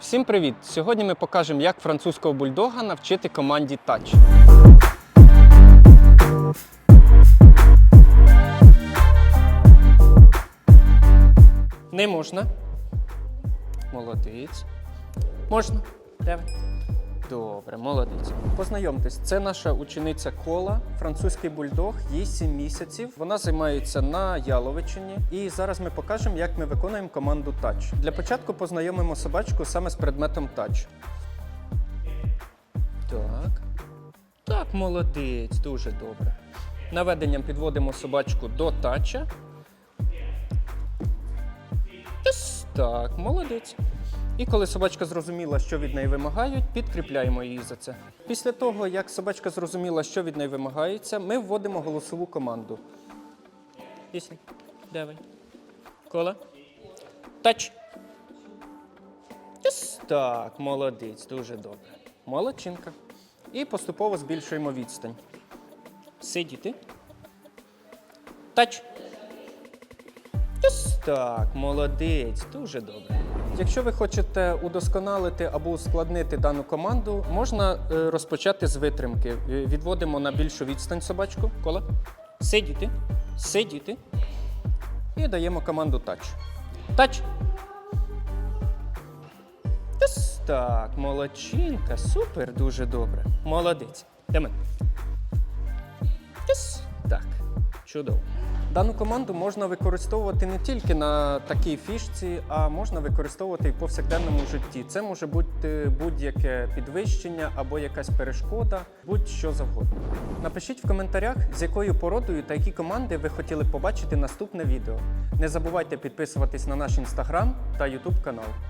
Всім привіт! Сьогодні ми покажемо, як французького бульдога навчити команді тач. Не можна. Молодець. Можна. Давай. Добре, молодець. Познайомтесь, це наша учениця Кола, французький бульдог, їй 7 місяців. Вона займається на Яловичині. І зараз ми покажемо, як ми виконуємо команду тач. Для початку познайомимо собачку саме з предметом тач. Так. Так, молодець, дуже добре. Наведенням підводимо собачку до тача. Так, молодець. І коли собачка зрозуміла, що від неї вимагають, підкріпляємо її за це. Після того, як собачка зрозуміла, що від неї вимагається, ми вводимо голосову команду. Пісня. Давай. Кола. Тач. Ось Так, молодець, дуже добре. Молодчинка. І поступово збільшуємо відстань. Сидіти. Тач. Ось так, молодець, дуже добре. Якщо ви хочете удосконалити або ускладнити дану команду, можна е, розпочати з витримки. Е, Відводимо на більшу відстань собачку. Кола. Сидіти. Сидіти. І даємо команду тач. Тач. Ось так, молодчинка, супер, дуже добре. Молодець. Для мене. Так. Чудово. Дану команду можна використовувати не тільки на такій фішці, а можна використовувати і в повсякденному житті. Це може бути будь-яке підвищення або якась перешкода, будь-що завгодно. Напишіть в коментарях, з якою породою та які команди ви хотіли побачити наступне відео. Не забувайте підписуватись на наш інстаграм та ютуб канал.